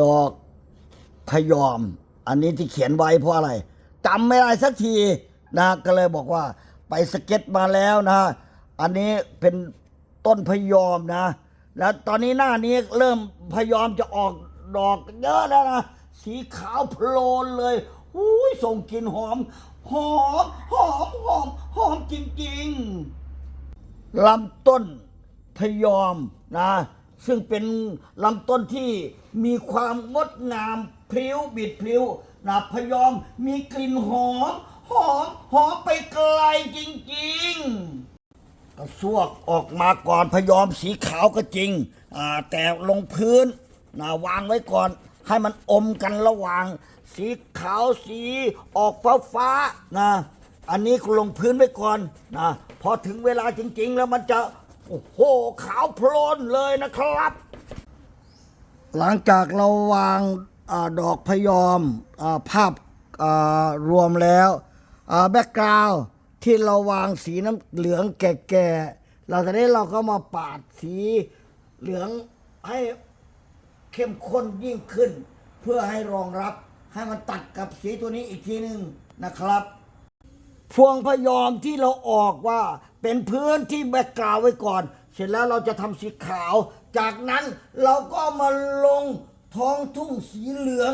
ดอกพยอม อันนี้ที่เขียนไว้เพราะอะไรจำไม่ได้สักทีนะก็เลยบอกว่าไปสเก็ตมาแล้วนะ อันนี้เป็นต้นพยอมนะ แล้วตอนนี้หน้านี้เริ่มพยอมจะออกดอกเยอะแล้วนะ สีขาวโพลนเลยอุ้ยส่งกลิ่นหอม หอม หอม หอม หอมจริงๆลำต้นพยอมนะ ซึ่งเป็นลำต้นที่มีความงดงามพริ้วบิดพริ้วนะพยอมมีกลิ่นหอม หอม หอมไปไกลจริงๆกระซวกออกมาก่อนพยอมสีขาวก็จริงอ่าแต่ลงพื้นนะวางไว้ก่อนให้มันอมกันระหว่าง สีขาวสีออกฟ้าฟ้าๆนะอันนี้คุณลงพื้นไว้ก่อนนะพอถึงเวลาจริง ๆ แล้วมันจะ โอ้โหขาวโพลนเลยนะครับ หลังจากเราวางอาดอกพยอมอาภาพารวมแล้วแบ็กกราวที่เราวางสีน้ำเหลืองแก่ๆเราจะได้เราก็มาปาดสีเหลืองให้เข้มข้นยิ่งขึ้น เพื่อให้รองรับให้มันตัดกับสีตัวนี้อีกทีหนึ่งนะครับ พวงพยอมที่เราออกว่า เป็นพื้นที่แบกกราวไว้ก่อน เสร็จแล้วเราจะทำสีขาว จากนั้นเราก็มาลงท้องทุ่งสีเหลือง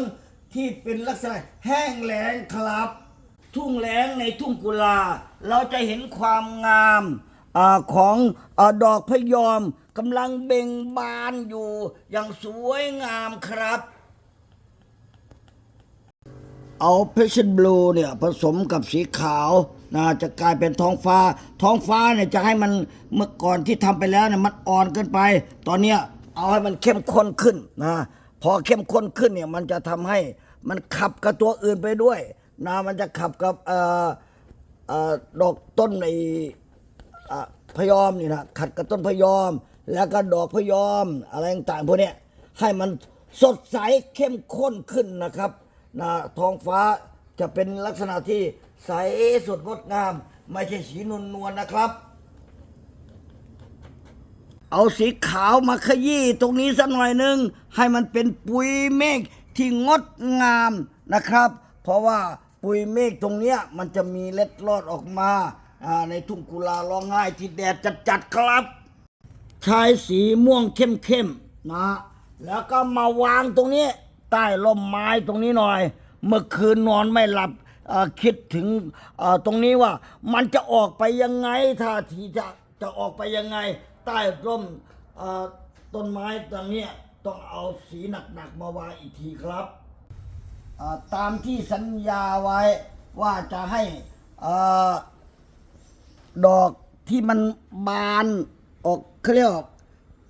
ที่เป็นลักษณะแห้งแล้งครับ ทุ่งแล้งในทุ่งกุลา เราจะเห็นความงามอของอดอกพยอมกำลังเบ่งบานอยู่อย่างสวยงามครับ เอาเพชรบลูเนี่ยผสมกับสีขาวนะจะกลายเป็นท้องฟ้า ท้องฟ้าเนี่ยจะให้มันเมื่อก่อนที่ทำไปแล้วเนี่ยมันอ่อนเกินไป ตอนเนี้ยเอาให้มันเข้มข้นขึ้นนะพอเข้มข้นขึ้นเนี่ยมันจะทำให้มันขับกับตัวอื่นไปด้วยนะมันจะขับกับเอ่อเอ่อดอกต้นในพยอมนี่นะขัดกับต้นพยอม แล้วก็ดอกพยอมอะไรต่างๆพวกนี้ให้มันสดใสเข้มข้นขึ้นนะครับ นะท้องฟ้าจะเป็นลักษณะที่ใสสดงดงาม ไม่ใช่สีนวลนวลนะครับ เอาสีขาวมาขยี้ตรงนี้สักหน่อยหนึ่งให้มันเป็นปุยเมฆที่งดงามนะครับ เพราะว่าปุยเมฆตรงเนี้ยมันจะมีเล็ดลอดออกมาอ่าในทุ่งกุลาร้องไห้ที่แดดจัดๆครับ ใช้สีม่วงเข้มๆนะ แล้วก็มาวางตรงนี้ ใต้ร่มไม้ตรงนี้หน่อย เมื่อคืนนอนไม่หลับคิดถึงตรงนี้ว่า มันจะออกไปยังไงท่าทีจะจะออกไปยังไง ใต้ร่มต้นไม้ตรงนี้ต้องเอาสีหนักๆมาวางอีกทีครับตามที่สัญญาไว้ว่าจะให้ดอกที่มันบานออกเขาเรียก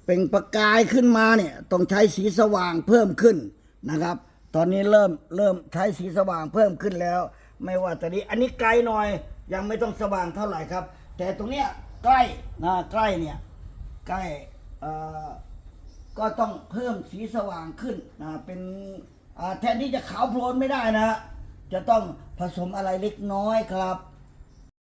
เปล่งประกายขึ้นมาเนี่ย ต้องใช้สีสว่างเพิ่มขึ้น นะครับ ตอนนี้เริ่มเริ่มใช้สีสว่างเพิ่มขึ้นแล้ว ไม่ว่าต่นี้อันนี้ไกลหน่อย ยังไม่ต้องสว่างเท่าไหร่ครับ แต่ตรงเนี้ยใกล้นะใกล้เนี่ยใกล้ก็ต้องเพิ่มสีสว่างขึ้นนะเป็นแทนที่จะขาวโพลนไม่ได้นะจะต้องผสมอะไรเล็กน้อยครับ